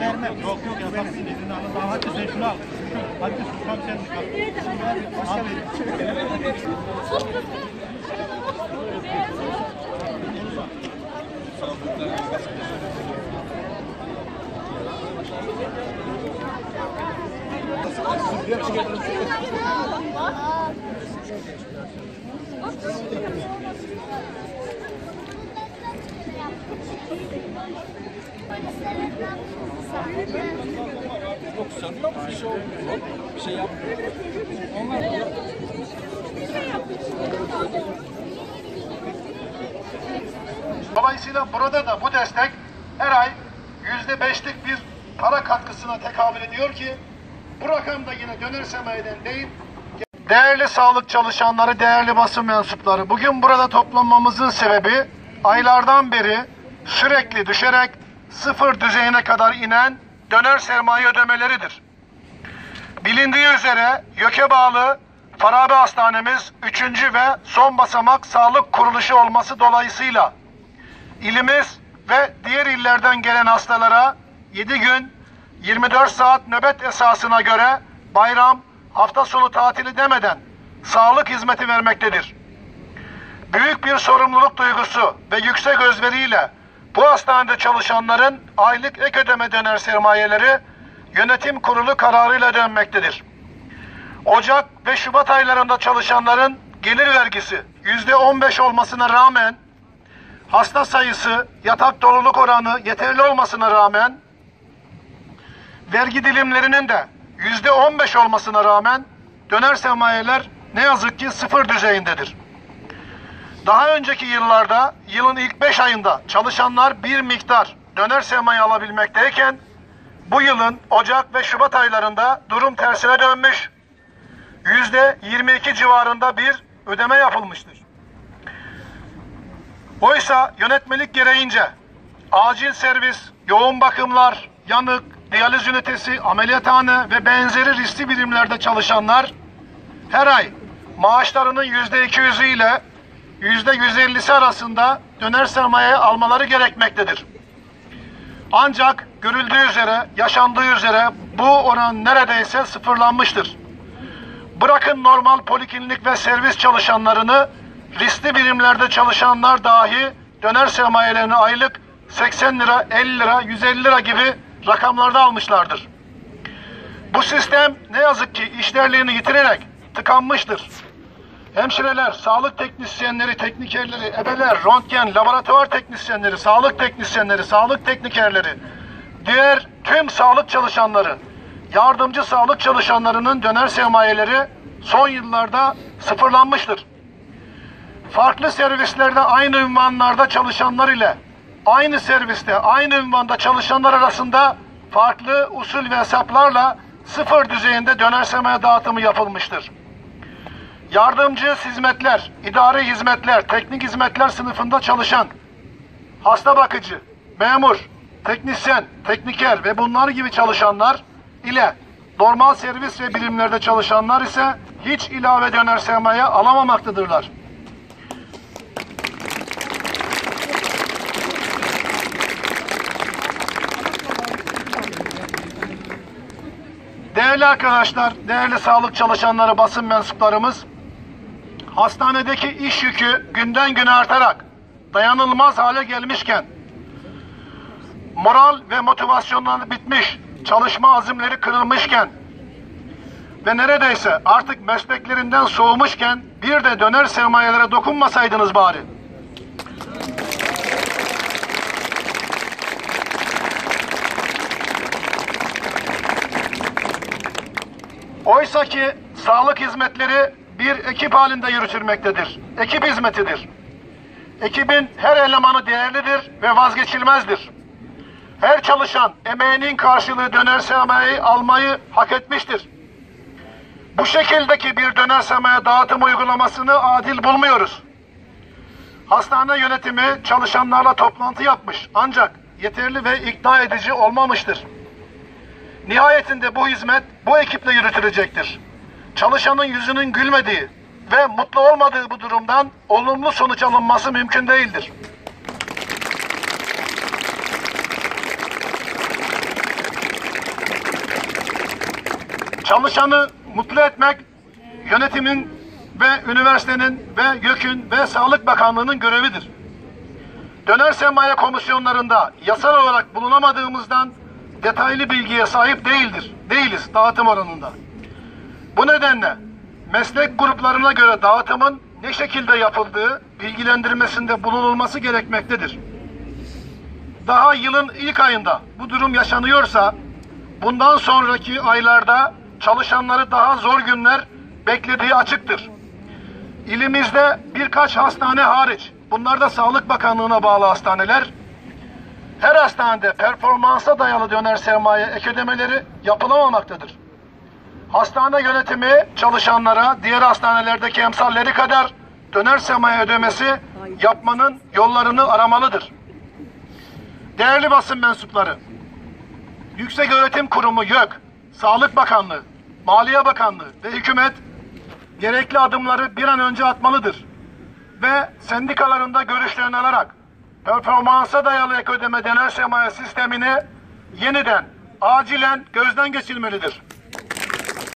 Vermem. Yok yok ya bak senin izin alın. Daha hadi sen şunu al. Hadi susam sen al. Al. Yok sanıyor mu bir şey oldu? Yok, Bir şey yapmıyor. Dolayısıyla burada da bu destek her ay yüzde beşlik bir para katkısına tekabül ediyor ki bu rakam yine döner sermayeden değil. Değerli sağlık çalışanları, değerli basın mensupları, bugün burada toplanmamızın sebebi aylardan beri sürekli düşerek sıfır düzeyine kadar inen döner sermaye ödemeleridir. Bilindiği üzere YÖK'e bağlı Farabi Hastanemiz 3. ve son basamak sağlık kuruluşu olması dolayısıyla ilimiz ve diğer illerden gelen hastalara 7 gün 24 saat nöbet esasına göre bayram, hafta sonu tatili demeden sağlık hizmeti vermektedir. Büyük bir sorumluluk duygusu ve yüksek özveriyle bu hastanede çalışanların aylık ek ödeme döner sermayeleri yönetim kurulu kararıyla dönmektedir. Ocak ve Şubat aylarında çalışanların gelir vergisi %15 olmasına rağmen hasta sayısı, yatak doluluk oranı yeterli olmasına rağmen vergi dilimlerinin de yüzde 15 olmasına rağmen döner sermayeler ne yazık ki sıfır düzeyindedir. Daha önceki yıllarda yılın ilk 5 ayında çalışanlar bir miktar döner sermaye alabilmekteyken bu yılın Ocak ve Şubat aylarında durum tersine dönmüş. Yüzde 22 civarında bir ödeme yapılmıştır. Oysa yönetmelik gereğince acil servis, yoğun bakımlar, yanık, diyaliz ünitesi, ameliyathane ve benzeri riskli birimlerde çalışanlar her ay maaşlarının yüzde iki yüzü ile yüzde yüz ellisi arasında döner sermaye almaları gerekmektedir. Ancak görüldüğü üzere, yaşandığı üzere bu oran neredeyse sıfırlanmıştır. Bırakın normal poliklinik ve servis çalışanlarını, riskli birimlerde çalışanlar dahi döner sermayelerini aylık 80 lira, 50 lira, 150 lira gibi rakamlarda almışlardır. Bu sistem ne yazık ki işlerliğini yitirerek tıkanmıştır. Hemşireler, sağlık teknisyenleri, teknikerleri, ebeler, röntgen, laboratuvar teknisyenleri, sağlık teknisyenleri, sağlık teknikerleri, diğer tüm sağlık çalışanları, yardımcı sağlık çalışanlarının döner sermayeleri son yıllarda sıfırlanmıştır. Farklı servislerde aynı ünvanlarda çalışanlar ile aynı serviste, aynı ünvanda çalışanlar arasında farklı usul ve hesaplarla sıfır düzeyinde döner sermaye dağıtımı yapılmıştır. Yardımcı hizmetler, idari hizmetler, teknik hizmetler sınıfında çalışan hasta bakıcı, memur, teknisyen, tekniker ve bunlar gibi çalışanlar ile normal servis ve birimlerde çalışanlar ise hiç ilave döner sermaye alamamaktadırlar. Değerli arkadaşlar, değerli sağlık çalışanları, basın mensuplarımız, hastanedeki iş yükü günden güne artarak dayanılmaz hale gelmişken, moral ve motivasyonları bitmiş, çalışma azimleri kırılmışken ve neredeyse artık mesleklerinden soğumuşken bir de döner sermayelere dokunmasaydınız bari. Oysa ki sağlık hizmetleri bir ekip halinde yürütülmektedir. Ekip hizmetidir. Ekibin her elemanı değerlidir ve vazgeçilmezdir. Her çalışan emeğinin karşılığı döner sermayeyi almayı hak etmiştir. Bu şekildeki bir döner sermaye dağıtım uygulamasını adil bulmuyoruz. Hastane yönetimi çalışanlarla toplantı yapmış ancak yeterli ve ikna edici olmamıştır. Nihayetinde bu hizmet bu ekiple yürütülecektir. Çalışanın yüzünün gülmediği ve mutlu olmadığı bu durumdan olumlu sonuç alınması mümkün değildir. Çalışanı mutlu etmek yönetimin ve üniversitenin ve YÖK'ün ve Sağlık Bakanlığı'nın görevidir. Döner sermaye komisyonlarında yasal olarak bulunamadığımızdan detaylı bilgiye sahip değildir. Değiliz dağıtım oranında. Bu nedenle meslek gruplarına göre dağıtımın ne şekilde yapıldığı bilgilendirmesinde bulunulması gerekmektedir. Daha yılın ilk ayında bu durum yaşanıyorsa bundan sonraki aylarda çalışanları daha zor günler beklediği açıktır. İlimizde birkaç hastane hariç, bunlar da Sağlık Bakanlığı'na bağlı hastaneler, her hastanede performansa dayalı döner sermaye ek ödemeleri yapılamamaktadır. Hastane yönetimi çalışanlara diğer hastanelerdeki emsalleri kadar döner sermaye ödemesi yapmanın yollarını aramalıdır. Değerli basın mensupları, Yüksek Öğretim Kurumu YÖK, Sağlık Bakanlığı, Maliye Bakanlığı ve hükümet gerekli adımları bir an önce atmalıdır. Ve sendikalarında görüşlerini alarak performansa dayalı ek ödeme döner sermaye sistemini yeniden acilen gözden geçirmelidir.